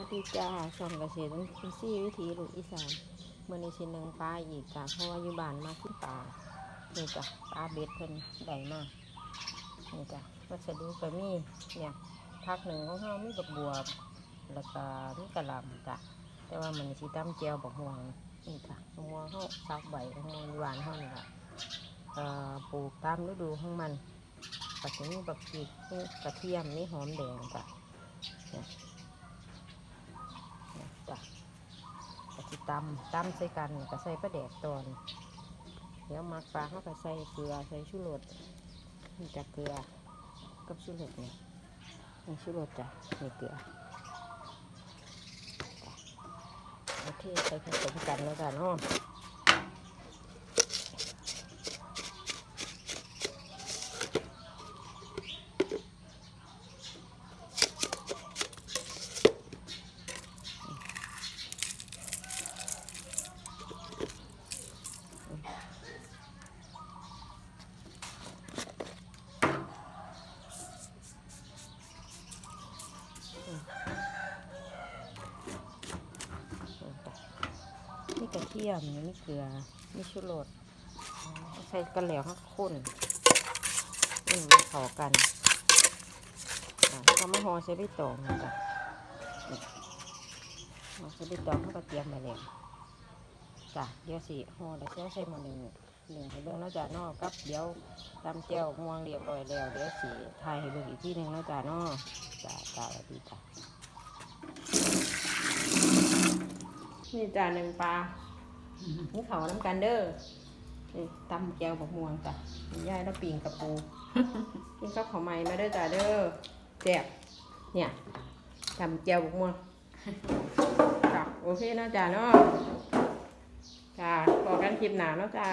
วัสดีจ้าช่องเกษตรอินทรีย์วิถีลูกอีสานเมื่อในชิ้นหนึ่งปลาอีกจ้ะเพราะว่าอยู่บ้านมาขึ้นปลานี่จ้ะปลาเบ็ดเพิ่นได้มากนี่จ้ะวัสดุก็มีเนี่ยพักหนึ่งของเฮามีบักบวบแล้วก็มีกระลำจ้ะแต่ว่ามันสิตำแจวบักม่วงนี่จ้ะบักม่วงเฮาซักใบบักม่วงอยู่บ้านเฮานี่ล่ะปลูกตามฤดูของมันก็จะมีบักพริกมีกระเทียมมีหอมแดงจ้ะ เนี่ยจ้ะกะสิ ตำตำใส่กันก็ใส่ปลาแดกตอน เดี๋ยวมักปลาเขาก็ใส่เกลือใส่ชูรสนี่จะเกลือกับชูรสเนี่ยนี่ชูรสจ้ะนี่เกลือจ้ะโอเคใส่ผสมกันแล้วกันเนาะ นี่กระเทียมนี่เกลือนี่ชูรสใส่กันแล้วให้ข้นอืมเข้ากันอะแล้วก็มาห่อใส่ใบตองนะจ้ะนี่ห่อใส่ใบตองเขาก็เตรียมไปแล้วจ้ะเดี๋ยวสิห่อแล้วเช้าใส่มาหนึ่งหนึ่งให้เบิ่งแล้วจ้ะนอกกับเดี๋ยวตำเจียวม่วงเรียบร้อยแล้วเดี๋ยวสิทยให้เบิ่งอีกที่หนึ่งแล้วจ้ะนอกจ้ะจ้ะสวัสดีจ้ะ นี่จ้ะหนึ่งปลานี่เขาน้ำกันเด้อนี่ตำแก้วบักม่วงจ้ะนี่ยายแล้วปิงกับปูกินกับข้าวใหม่มาเด้อจ้ะเด้อแซ่บเนี่ยตำแก้วบักม่วงจ้ะโอเคเนาะจ้ะเนาะจ้ะพอกันคลิปหนาเนาะจ้ะ